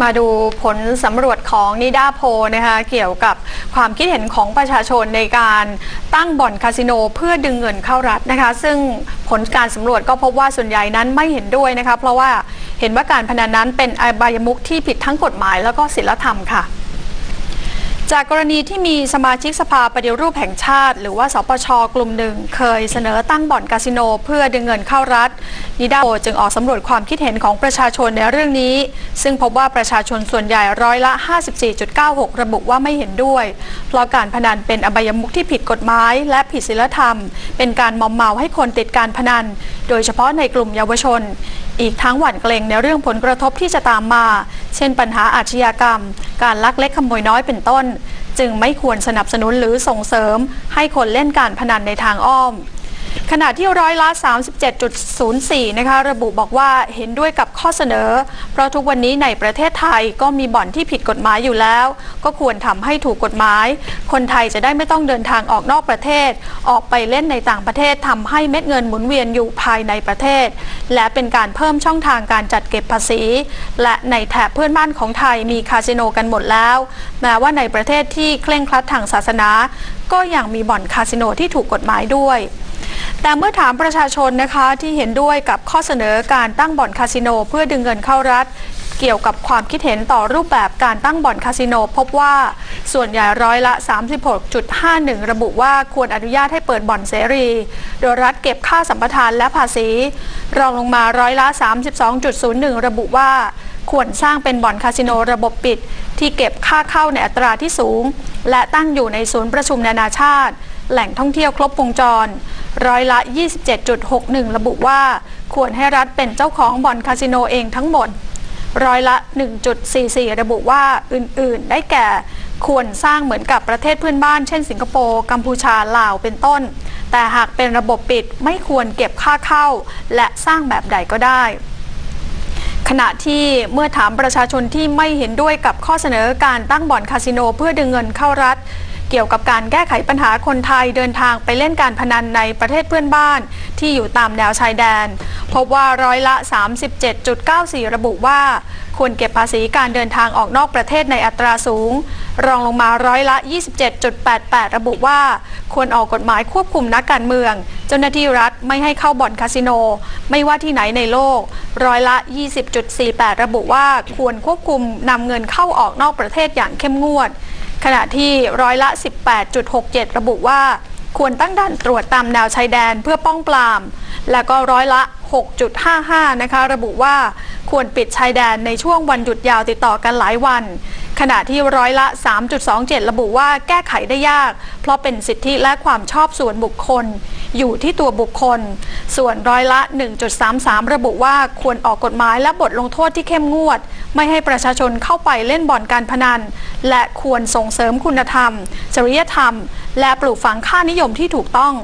มาดูผลสำรวจของนิดาโพนะคะเกี่ยวกับความคิดเห็นของประชาชนในการตั้งบ่อนคาสิโนเพื่อดึงเงินเข้ารัฐนะคะ ซึ่งผลการสำรวจก็พบว่าส่วนใหญ่นั้นไม่เห็นด้วยนะคะเพราะว่าเห็นว่าการพนันนั้นเป็นอบายมุขที่ผิดทั้งกฎหมายแล้วก็ศีลธรรมค่ะ จากกรณีที่มีสมาชิกสภาปฏิรูปแห่งชาติ หรือว่าสปชกลุ่มหนึ่ง เคยเสนอตั้งบ่อนคาสิโน เพื่อดึงเงินเข้ารัฐ นิดาโพจึงออกสำรวจความคิดเห็นของประชาชนในเรื่องนี้ ซึ่งพบว่าประชาชนส่วนใหญ่ร้อยละ 54.96 ระบุว่าไม่เห็นด้วย เพราะการพนันเป็นอบายมุขที่ผิดกฎหมาย และผิดศีลธรรม เป็นการมอมเมาให้คนติดการพนัน โดยเฉพาะในกลุ่มเยาวชน อีกทั้งหวั่นเกรงในเรื่องผลกระทบที่จะตามมา เช่นปัญหาอาชญากรรม การลักเล็กขโมยน้อยเป็นต้น จึงไม่ควรสนับสนุนหรือส่งเสริม ให้คนเล่นการพนันในทางอ้อม ขณะที่ร้อยละ 37.04 นะคะ ระบุบอกว่าเห็นด้วยกับข้อเสนอ เพราะทุกวันนี้ในประเทศไทยก็มีบ่อนที่ผิดกฎหมายอยู่แล้ว ก็ควรทำให้ถูกกฎหมาย คนไทยจะได้ไม่ต้องเดินทางออกนอกประเทศ ออกไปเล่นในต่างประเทศทำให้เม็ดเงินหมุนเวียนอยู่ภายในประเทศ และเป็นการเพิ่มช่องทางการจัดเก็บภาษี และในแถบเพื่อนบ้านของไทยมีคาสิโนกันหมดแล้วแม้ว่าในประเทศที่เคร่งครัดทางศาสนา ก็ยังมีบ่อนคาสิโนที่ถูกกฎหมายด้วย แต่เมื่อถามประชาชนนะคะที่เห็นด้วยกับข้อเสนอการตั้งบ่อนคาสิโน เพื่อดึงเงินเข้ารัฐ เกี่ยวกับความคิดเห็นต่อรูปแบบการตั้งบ่อนคาสิโน พบว่า ส่วนใหญ่ร้อยละ 36.51 ระบุว่าควรอนุญาตให้เปิดบ่อนเสรี โดยรัฐเก็บค่าสัมปทานและภาษี รองลงมาร้อยละ 32.01 ระบุว่าควรสร้างเป็นบ่อนคาสิโนระบบปิด ที่เก็บค่าเข้าในอัตราที่สูง และตั้งอยู่ในศูนย์ประชุมนานาชาติ แหล่งท่องเที่ยวครบวงจร ร้อยละ 27.61 ระบุว่า ควรให้รัฐเป็นเจ้าของบ่อนคาสิโนเองทั้งหมด ร้อยละ 1.44 ระบุว่าอื่นๆ ได้แก่ควรสร้างเหมือนกับประเทศเพื่อนบ้าน เช่นสิงคโปร์ กัมพูชา ลาว เป็นต้น แต่หากเป็นระบบปิดไม่ควรเก็บค่าเข้า และสร้างแบบใดก็ได้ขณะที่เมื่อถามประชาชนที่ไม่เห็นด้วยกับข้อเสนอการตั้งบ่อนคาสิโนเพื่อดึงเงินเข้ารัฐ เกี่ยวกับการแก้ไขปัญหาคนไทยเดินทางไปเล่นการพนันในประเทศเพื่อนบ้าน ที่อยู่ตามแนวชายแดน พบว่าร้อยละ 37.94 ระบุว่าควรเก็บภาษีการเดินทางออกนอกประเทศในอัตราสูง รองลงมาร้อยละ 27.88 ระบุว่า ควรออกกฎหมายควบคุมนักการเมือง เจ้าหน้าที่รัฐไม่ให้เข้าบ่อนคาสิโน ไม่ว่าที่ไหนในโลก ร้อยละ 20.48 ระบุว่าควรควบคุมนำเงินเข้าออกนอกประเทศอย่างเข้มงวด ขณะที่ร้อยละ 18.67 ระบุว่า ควรตั้งด่านตรวจตามแนวชายแดนเพื่อป้องปราม และก็ร้อยละ 6.55 นะคะ ระบุว่าควรปิดชายแดนในช่วงวันหยุดยาวติดต่อกันหลายวัน ขณะที่ร้อยละ 3.27 ระบุว่าแก้ไขได้ยาก เพราะเป็นสิทธิและความชอบส่วนบุคคล อยู่ที่ตัวบุคคล ส่วนร้อยละ 1.33 ระบุว่าควรออกกฎหมายและบทลงโทษที่เข้มงวด ไม่ให้ประชาชนเข้าไปเล่นบ่อนการพนัน และควรส่งเสริมคุณธรรม จริยธรรม และปลูกฝังค่านิยมที่ถูกต้อง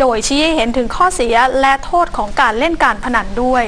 โดยชี้ให้เห็นถึงข้อเสียและโทษของการเล่นการพนันด้วย